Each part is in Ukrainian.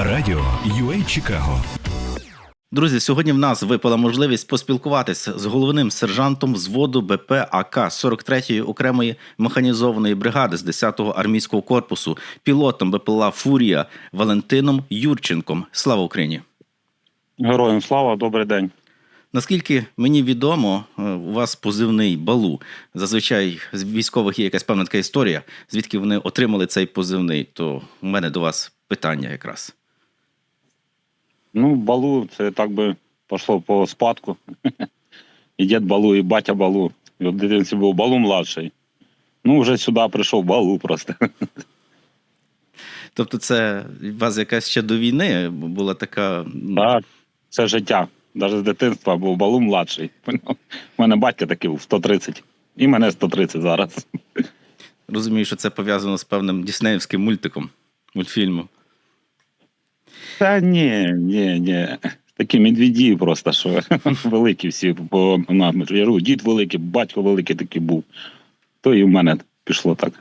Радіо UA Чикаго Друзі, сьогодні в нас випала можливість поспілкуватися з головним сержантом взводу БП АК 43-ї окремої механізованої бригади з 10-го армійського корпусу, пілотом БПЛА Фурія Валентином Юрченком. Слава Україні! Героям слава, добрий день. Наскільки мені відомо, е, у вас позивний балу. Зазвичай з військових є якась певна така історія, звідки вони отримали цей позивний. То у мене до вас питання якраз. Ну, балу, це так би пішло по спадку. І дід балу, і батя балу. І от в дитинстві був балу младший. Ну, вже сюди прийшов балу просто. Тобто, це у вас якась ще до війни була така. ну, Так, це життя. Навіть з дитинства був балу младший. У мене батько такий був 130. І мене 130 зараз. Розумію, що це пов'язано з певним діснеївським мультиком, мультфільмом. Та ні, ні, ні. Такі медведі просто, що великі всі по нам. Дід великий, батько великий такий був. То і в мене пішло так.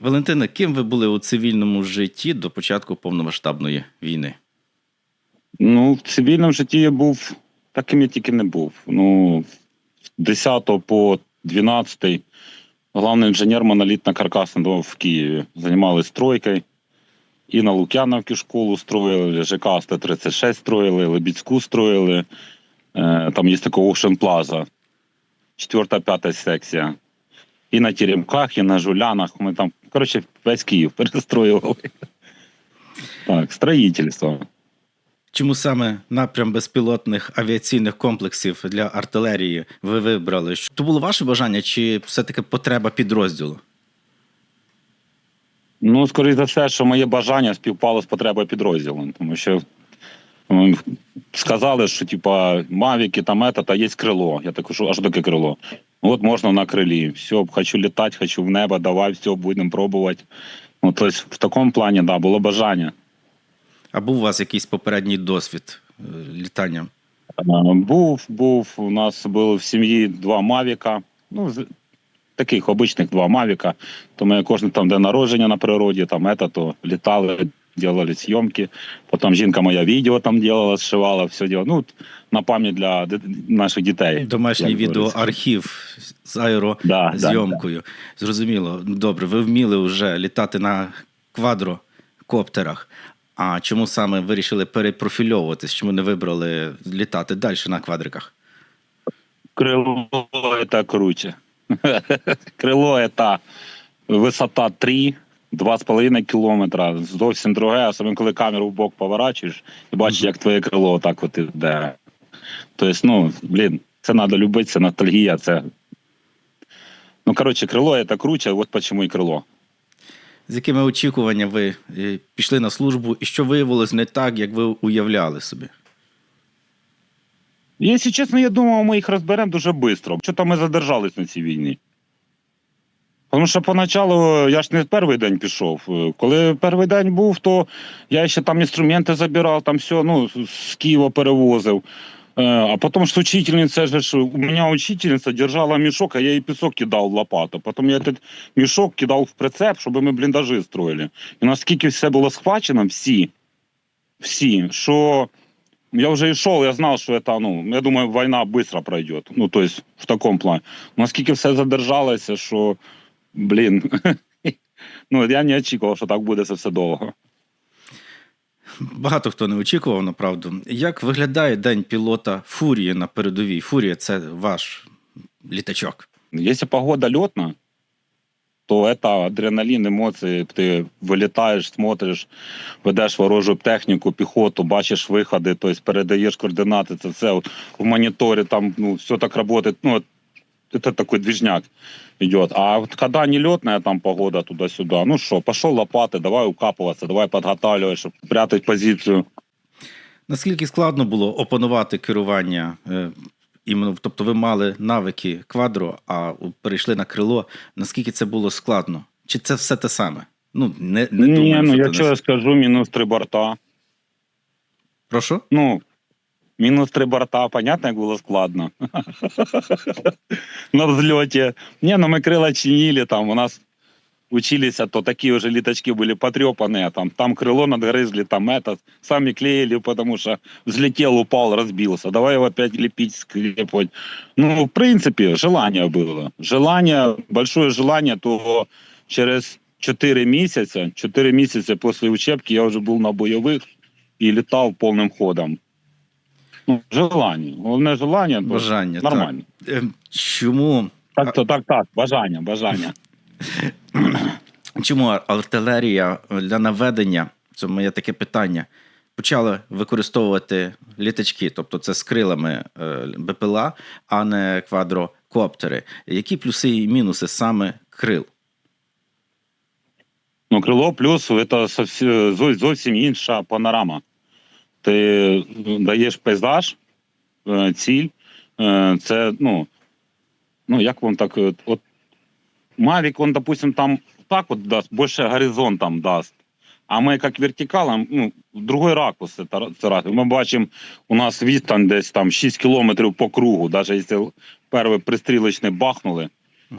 Валентина, ким ви були у цивільному житті до початку повномасштабної війни? Ну, в цивільному житті я був таким я тільки не був. Ну, з 10 по 12 головний інженер монолітно каркасного в Києві. Займалися стройкою. І на Лук'яновці школу строїли, ЖК 136 строїли, Лебідську строїли. Е, там є така Ocean Plaza, 4-5 секція. І на Теремках, і на Жулянах. Ми там, коротше, весь Київ перестроювали. Так, строїтельство. Чому саме напрям безпілотних авіаційних комплексів для артилерії ви вибрали? То було ваше бажання, чи все-таки потреба підрозділу? Ну, скоріш за все, що моє бажання співпало з потребою підрозділу, тому що м, сказали, що типа мавіки там ета, та є крило. Я так кажу, аж таке крило. Ну, От можна на крилі. Все, хочу літати, хочу в небо, давай, все, будемо пробувати. Ну, тобто, в такому плані, да, було бажання. А був у вас якийсь попередній досвід е, літання? Е, Був, був. У нас було в сім'ї два Мавіка. Ну, таких обичних два Мавіка. То ми кожен там день народження на природі, там ета, то літали, делали зйомки. Потім жінка моя відео там делала, зшивала, все делала. Ну, на пам'ять для наших дітей. Домашній відеоархів з Да, аерозйомкою. Зрозуміло. Добре, ви вміли вже літати на квадрокоптерах. А чому саме вирішили перепрофільовуватись? Чому не вибрали літати далі на квадриках? Крило это круче. Крило это висота 3, 2,5 кілометра. Зовсім друге, саме коли камеру в бок поворачуєш і бачиш, як твоє крило отак от іде. Тобто, ну, блін, це треба любити, це ностальгія, це. Ну, коротше, крило це круче, от чому і крило. З якими очікуваннями ви е, пішли на службу, і що виявилось не так, як ви уявляли собі? Якщо чесно, я думав, ми їх розберемо дуже швидко. Що там ми задержались на цій війні? Тому що поначалу я ж не перший день пішов. Е, Коли перший день був, то я ще там інструменти забирав, там все ну, з- Києва перевозив. Е, А потім ж учительниця ж, у мене учительниця держала мішок, а я їй пісок кидав в лопату. Потім я этот мішок кидав в прицеп, щоб ми бліндажі строїли. І наскільки все було схвачено, всі, всі, що я вже йшов, я знав, що це, ну, я думаю, війна швидко пройде. Ну, то есть, в такому плані. Наскільки все задержалося, що, блін, ну, я не очікував, що так буде це все довго. Багато хто не очікував, направду. Як виглядає день пілота Фурії на передовій? Фурія це ваш літачок. Если погода летна, то это адреналин, емоції. Ти вилітаєш, смотриш, ведеш ворожу техніку, піхоту, бачиш виходи, тобто передаєш координати. Це все в моніторі, там ну, все так працює. Ну, от это такой движняк идет. А вот когда не летная там погода туда-сюда, ну что, пошел лопаты, давай укапываться, давай подготавливать, чтобы прятать позицию. Наскільки складно було опанувати керування? Іменно, тобто ви мали навики квадро, а перейшли на крило. Наскільки це було складно? Чи це все те саме? Ну, не, не Не, думаю, ну що я це не... я скажу, минус три борта. Прошу? Ну, мінус три борта, понятно, як було складно. На взльоті. Ні, ну ми крила чинили там. У нас учились, то такие уже леточки были потрепанные, там, там крыло надгрызли, там это, сами клеили, потому что взлетел, упал, разбился. Давай его опять лепить, скрепать. Ну, в принципе, желание было. Желание, большое желание, то через 4 месяца, 4 месяца после учебки я уже был на боевых и летал полным ходом. Ну, желание. Головне желание, то Бажання. нормально. Так. Ем, Чому, Так, то так, так, бажання, бажання. чому артилерія для наведення, це моє таке питання, почали використовувати літачки, тобто це з крилами е, БПЛА, а не квадрокоптери. Які плюси і мінуси саме крил? Ну, крило плюс це зовсім інша панорама. Ти даєш пейзаж, е, ціль. е, Це, ну, ну як вам так, от Мавік, он, допустим, там так от дасть, більше горизонтом дасть. А ми як вертикалом, ну, другий ракурс це, це раз. Ми бачимо, у нас відстань десь там 6 кілометрів по кругу, навіть якщо перший пристрілочний бахнули,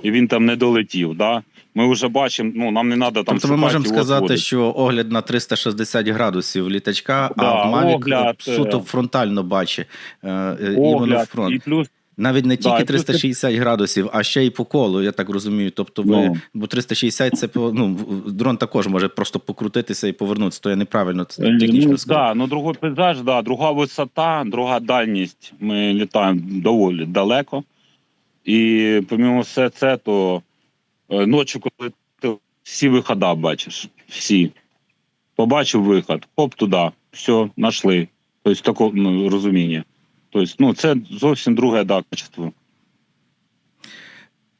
і він там не долетів. Да? Ми вже бачимо, ну нам не треба там. Тобто ми можемо сказати, отводити. що огляд на 360 градусів літачка, Да, а в Mavic огляд, суто е, фронтально бачить е, огляд, фронт. і плюс Навіть не тільки і 360 градусів, а ще й по колу, я так розумію. Тобто, ви, Ну. бо 360 це ну, дрон також може просто покрутитися і повернутися. То я неправильно це технічно ну, сказав. да, ну другой пейзаж, да, друга висота, друга дальність. Ми літаємо доволі далеко. І помимо все це, то е, ночі, коли ти всі виходи бачиш, всі. Побачив виход, хоп туди, все, знайшли. Тобто таке ну, розуміння. Тобто, ну, це зовсім друге да, качество.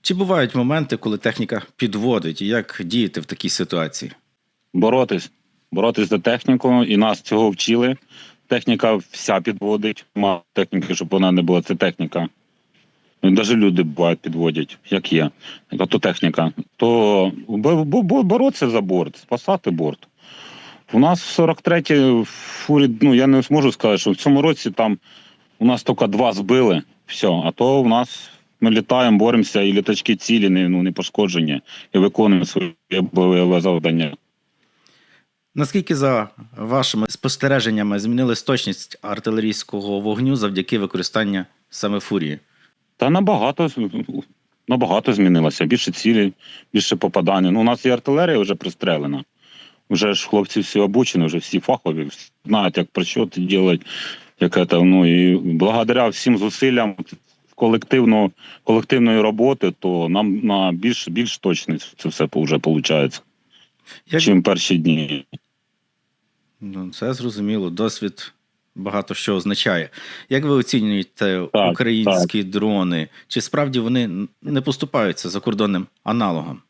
Чи бувають моменти, коли техніка підводить, і як діяти в такій ситуації? боротись, боротись за техніку, і нас цього вчили. Техніка вся підводить. Нема техніки, щоб вона не була. Це техніка. Навіть люди бувають підводять, як є. Яка то техніка. То бо- бо- бо- боротися за борт, спасати борт. У нас в 43-й фурі, ну я не зможу сказати, що в цьому році там у нас тільки два збили, все. А то у нас ми літаємо, боремося, і літачки цілі, не, ну, не пошкоджені, і виконуємо своє бойове завдання. Наскільки за вашими спостереженнями змінилась точність артилерійського вогню завдяки використанню саме фурії? Та набагато набагато змінилося. Більше цілі, більше попадання. Ну, у нас і артилерія вже пристрелена. Вже ж хлопці всі обучені, вже всі фахові, всі знають, як про що це робити. Як це, ну, і благодаря всім зусиллям колективно, колективної роботи, то нам на більш, більш точність це все вже виходить, Як... чим перші дні. Ну, це зрозуміло. Досвід багато що означає. Як ви оцінюєте Так, українські дрони? Чи справді вони не поступаються закордонним аналогам?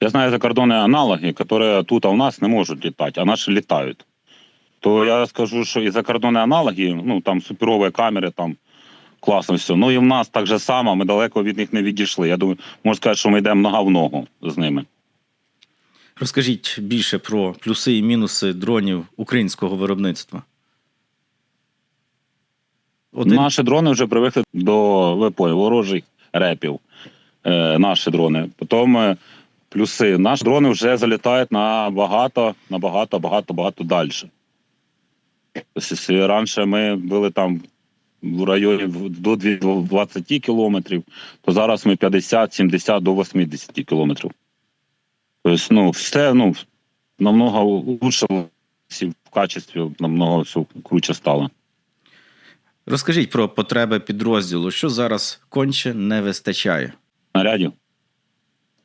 Я знаю закордонні аналоги, які тут а у нас не можуть літати, а наші літають. То я скажу, що і закордонні аналоги, ну там суперові камери, там класно все. Ну і в нас так же само, ми далеко від них не відійшли. Я думаю, можна сказати, що ми йдемо нога в ногу з ними. Розкажіть більше про плюси і мінуси дронів українського виробництва. Один... Наші дрони вже привикли до поняли, ворожих репів. Е, наші дрони. Потім е, плюси. Наші дрони вже залітають на багато, на багато, багато, багато далі. Раніше ми були там в районі до 20 кілометрів, то зараз ми 50, 70 до 80 кілометрів. Тобто, ну, все ну, намного лучше в качестві, намного все круче стало. Розкажіть про потреби підрозділу, що зараз конче не вистачає. снарядів.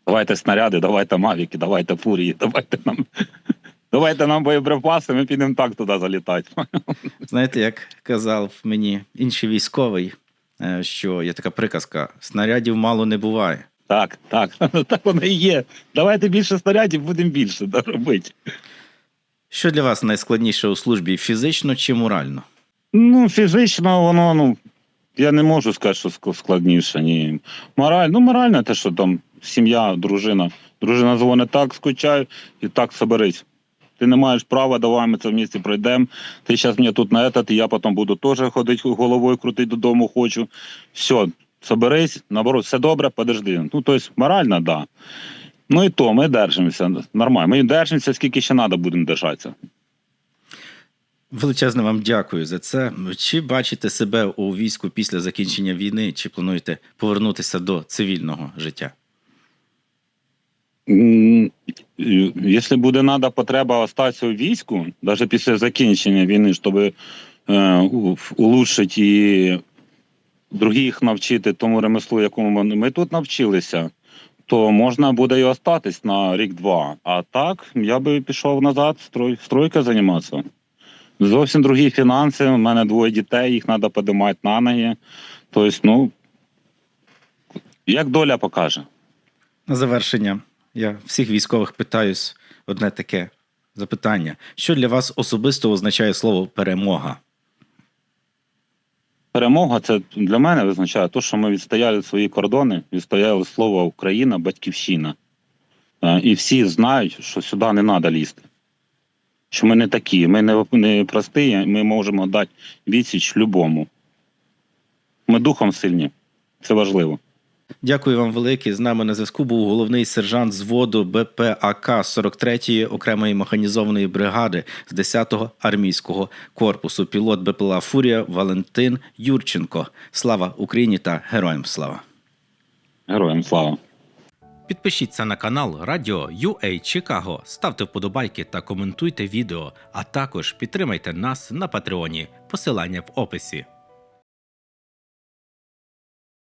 Давайте снаряди, давайте мавіки, давайте фурії, давайте нам. Давайте нам боєприпаси, ми підемо так туди залітати. Знаєте, як казав мені інший військовий, е, що є така приказка: снарядів мало не буває. Так, так, так воно і є. Давайте більше снарядів, будемо більше да, робити. Що для вас найскладніше у службі фізично чи морально? Ну, фізично воно, ну, я не можу сказати, що складніше. Ні. Мораль, ну, морально те, що там сім'я, дружина. Дружина дзвонить так, скучаю, і так соберись. Ти не маєш права, давай ми це в місті пройдемо. Ти зараз мені тут на этот, і я потім буду теж ходити головою крутити додому хочу. Все, соберись, наоборот, все добре, подожди. Ну, тобто, морально, да. Ну і то, ми держимося. Нормально. Ми держимося, скільки ще треба будемо держатися. Величезне вам дякую за це. Чи бачите себе у війську після закінчення війни, чи плануєте повернутися до цивільного життя? І- Якщо буде надо потреба остатися у війську, навіть після закінчення війни, щоб е, улучшити і других навчити тому ремеслу, якому ми- тут навчилися, то можна буде і остатись на рік-два. А так я би пішов назад, строй, стройкою займатися. Зовсім другі фінанси. У мене двоє дітей, їх треба підіймати на ноги. Тобто, ну, як доля покаже. На завершення я всіх військових питаюсь одне таке запитання: що для вас особисто означає слово перемога? Перемога це для мене визначає те, що ми відстояли свої кордони, відстояли слово Україна, батьківщина. Е, І всі знають, що сюди не треба лізти. Що ми не такі, ми не, не прості, ми можемо дати відсіч любому. Ми духом сильні. Це важливо. Дякую вам велике. З нами на зв'язку був головний сержант зводу БПАК 43-ї окремої механізованої бригади з 10-го армійського корпусу. Пілот БПЛА Фурія Валентин Юрченко. Слава Україні та героям слава! Героям слава! Підпишіться на канал Радіо UA Чикаго, ставте вподобайки та коментуйте відео, а також підтримайте нас на Патреоні. Посилання в описі.